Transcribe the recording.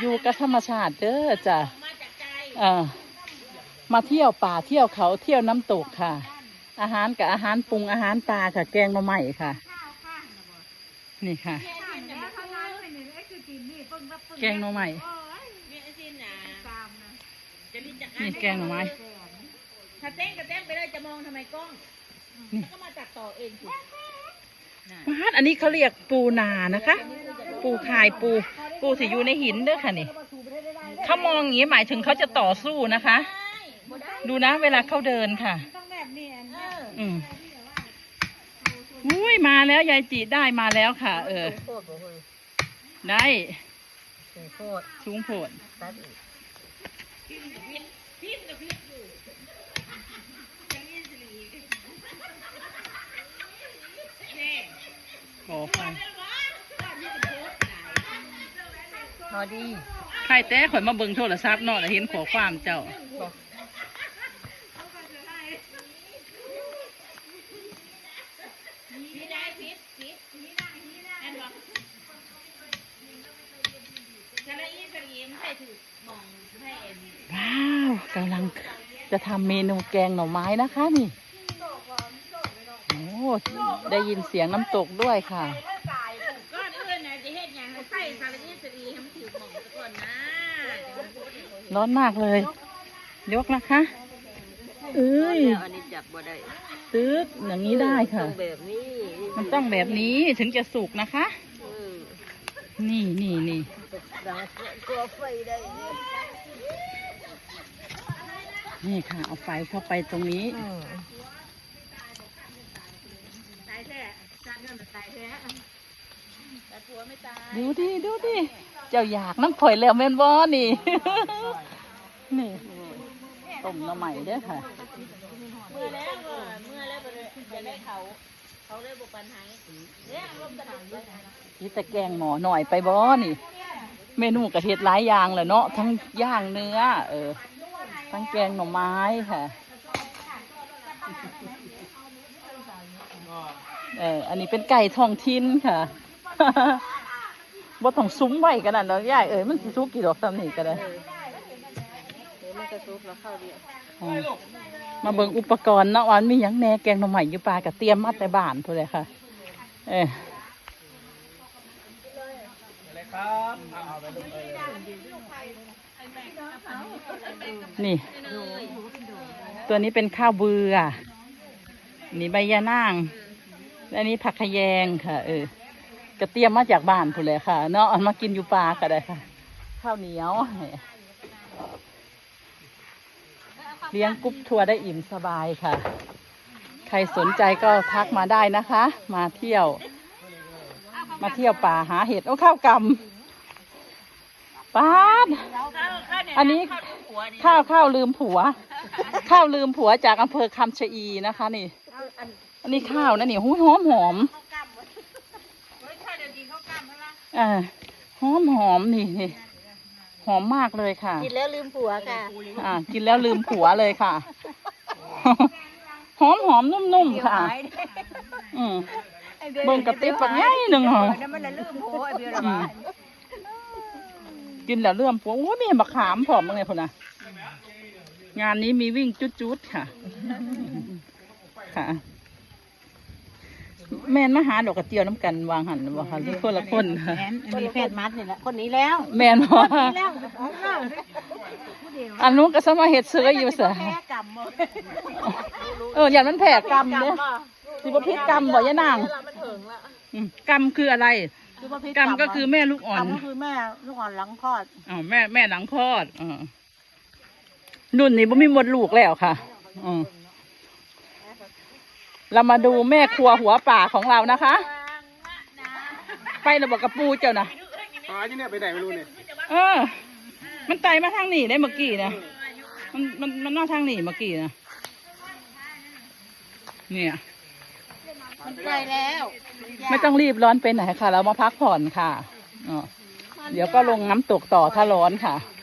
อยู่กับธรรมชาติเด้อจ้ะเอ่อมาเที่ยวป่าเที่ยวเขาเที่ยวน้ำตกค่ะ อาหารกับอาหารปรุงอาหารปลาค่ะ แกงหน่อไม้ค่ะ นี่ค่ะ แกงหน่อไม้นี่แกงหน่อไม้ถ้าเต้นก็เต้นไปเลยจะมองทำไมกล้องนี่ก็มาตัดต่อเองสิพาดอันนี้เขาเรียกปูนานะคะ ปูคายปู ปูสิอยู่ในหินเด้อค่ะนี่เขามองอย่างนี้หมายถึงเขาจะต่อสู้นะคะ ดูนะเวลาเขาเดินค่ะ อืมอุ้ยมาแล้วยายจีได้มาแล้วค่ะ เออโคตรบ่เฮ้ยได้โคตรสูงโผดตัดอีกขอไฟ พอดีใครแต่ข่อยมาเบิ่งโทรศัพท์เนาะแล้วเห็นขอความเจ้านี่ได้พิษพิษอันบอกสระอีสระอีไม่ใช่ถือมองให้เอ็นว้าวกำลังจะทำเมนูแกงหน่อไม้นะคะนี่ โอ้ ได้ยินเสียงน้ำตกด้วยค่ะ ก้อนอื่นนะจะเฮ็ดหยังให้ใส่สระอีส ระอีให้มันถือมองซะก่อนนะร้อนมากเลย ยกนะคะเอ้ยอันนี้จับบ่ได้ตึ๊ดอย่างนี้ได้ค่ะแบบนี้มันต้องแบบนี้ถึงจะสุกนะคะ นี่นี่นี่ดังตัวไฟได้นี่ค่ะ เอาไฟเข้าไปตรงนี้ตายแท้ชาติเงินมันตายแท้ ดูดิดูดิเจ้าอยากน้ำข่อยแล้วแม่นบอนี่ นี่ต้มหน้ำใหม่เด้อค่ะเมื่อแล้วก็เมื่อแล้วก็เลยจะได้เขาเขาเลยบุกปันหายเนี่ยลมกระดิ่งเลยนะนี่แต่แกงหมอหน่อยไปบอนี่ เมนูกระเทียดหลายอย่างเลยเนาะทั้งย่างเนื้อ เออ ทั้งแกงหน่อไม้ค่ะเอออันนี้เป็นไก่ทองทิ้นค่ะ บ่ต้องซุ้มไว้กันนั่นดอกย่ายเอ้ยมันสิสุกกี่ดอกซ้ำนี่ก็ได้เดี๋ยวมันกระซุบแล้วเข้าเดียวอ๋อมาเบิ่งอุปกรณ์เนาะวามันมีหยังแหน่แกงหน่อไม้อยู่ปลากระเตรียมมาแต่บ้านพุ่นเลยค่ะ เออนี่ ตัวนี้เป็นข้าวเบือ นี่ใบยะนาง และอันนี้ผักขะแยงค่ะ เออ กระเตรียมมาจากบ้านพุ่นเลยค่ะ เนาะเอามากินอยู่ปลาก็ได้ค่ะ ข้าวเหนียวเลี้ยงกรุ๊ปทัวร์ได้อิ่มสบายค่ะ ใครสนใจก็ทักมาได้นะคะ มาเที่ยว มาเที่ยวป่าหาเห็ดโอ้ข้าวกำป้าดอันนี้ข้าวข้าวลืมผัว ข้าวลืมผัวจากอำเภอคำชะอีนะคะ นี่ อันนี้ข้าวนะนี่หูหอมหอม อ่าหอมหอมนี่นี่หอมมากเลยค่ะ กินแล้วลืมผัวค่ะ อ่า กินแล้วลืมผัวเลยค่ะ หอมหอมนุ่มๆค่ะ อืมเบิ่งกระติบแบบง่ายหนึ่งเหรอมันลืมผัวไอ้เบี้ยอืมกินแล้วเลื่อมผัวโอ้ยมีมะขามผอมมั้งไงคนน่ะงานนี้มีวิ่งจุดๆค่ะ ค่ะ แม่นมาหาดอกกระเจียวน้ำกันวางหันบ่ค่ะหรือคนละคนค่ะอันนี้แฟนมัดนี่แหละคนนี้แล้วแม่นบ่แล้วของเราอันนู้นก็สมาเฮ็ดเสืออยู่ซะแม่กรรมเอออย่างนั้นแผ่กรรมเด้อสิบ่พิษกรรมบ่ยะนางมันถึงละอืมกรรมคืออะไรกรรมก็คือแม่ลูกอ่อนกรรมก็คือแม่ลูกอ่อนหลังคลอดอ๋อแม่แม่หลังคลอดอ่ารุ่นนี้บ่มีมดลูกแล้วค่ะอืม เรามาดูแม่ครัวหัวป่าของเรานะคะ ไประบอกกระปูเจ้านะหาที่เนี่ยไปไหนไม่รู้เนี่ยเออ มันไตมาทางนี้ได้เมื่อกี้นะมันมันมันนอกทางนี้เมื่อกี้นะเนี่ยมันใกล้แล้ว ไม่ต้องรีบร้อนไปไหนค่ะ เรามาพักผ่อนค่ะอ๋อเดี๋ยวก็ลงน้ำตกต่อถ้าร้อนค่ะม